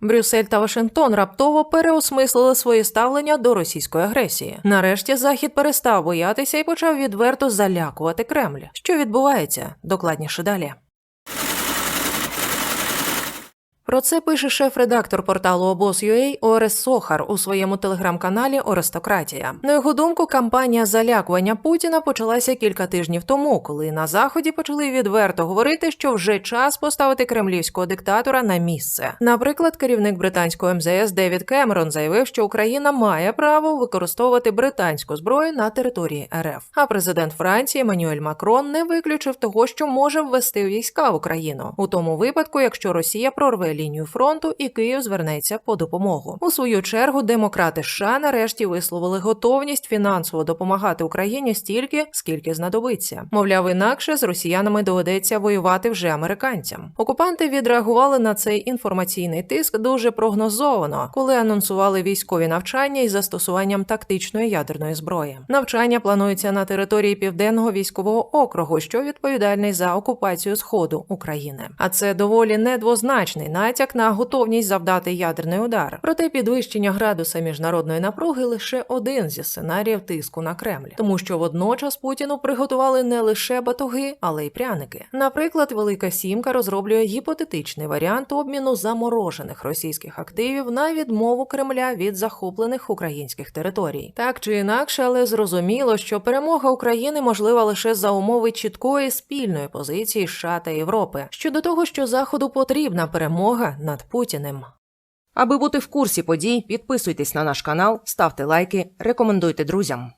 Брюссель та Вашингтон раптово переосмислили своє ставлення до російської агресії. Нарешті Захід перестав боятися і почав відверто залякувати Кремль. Що відбувається? Докладніше далі. Про це пише шеф-редактор порталу обоз.ua Орес Сохар у своєму телеграм-каналі Ористократія. На його думку, кампанія залякування Путіна почалася кілька тижнів тому, коли на заході почали відверто говорити, що вже час поставити кремлівського диктатора на місце. Наприклад, керівник британського МЗС Девід Кемерон заявив, що Україна має право використовувати британську зброю на території РФ. А президент Франції Еммануель Макрон не виключив того, що може ввести війська в Україну у тому випадку, якщо Росія прорве лінію фронту і Київ звернеться по допомогу. У свою чергу демократи США нарешті висловили готовність фінансово допомагати Україні стільки, скільки знадобиться. Мовляв, інакше з росіянами доведеться воювати вже американцям. Окупанти відреагували на цей інформаційний тиск дуже прогнозовано, коли анонсували військові навчання із застосуванням тактичної ядерної зброї. Навчання планується на території південного військового округу, що відповідальний за окупацію сходу України. А це доволі недвозначний натяк на готовність завдати ядерний удар. Проте підвищення градуса міжнародної напруги лише один зі сценаріїв тиску на Кремль, тому що водночас Путіну приготували не лише батоги, але й пряники. Наприклад, Велика Сімка розроблює гіпотетичний варіант обміну заморожених російських активів на відмову Кремля від захоплених українських територій. Так чи інакше, але зрозуміло, що перемога України можлива лише за умови чіткої спільної позиції США та Європи щодо того, що Заходу потрібна перемога над Путіним. Аби бути в курсі подій, підписуйтесь на наш канал, ставте лайки, рекомендуйте друзям.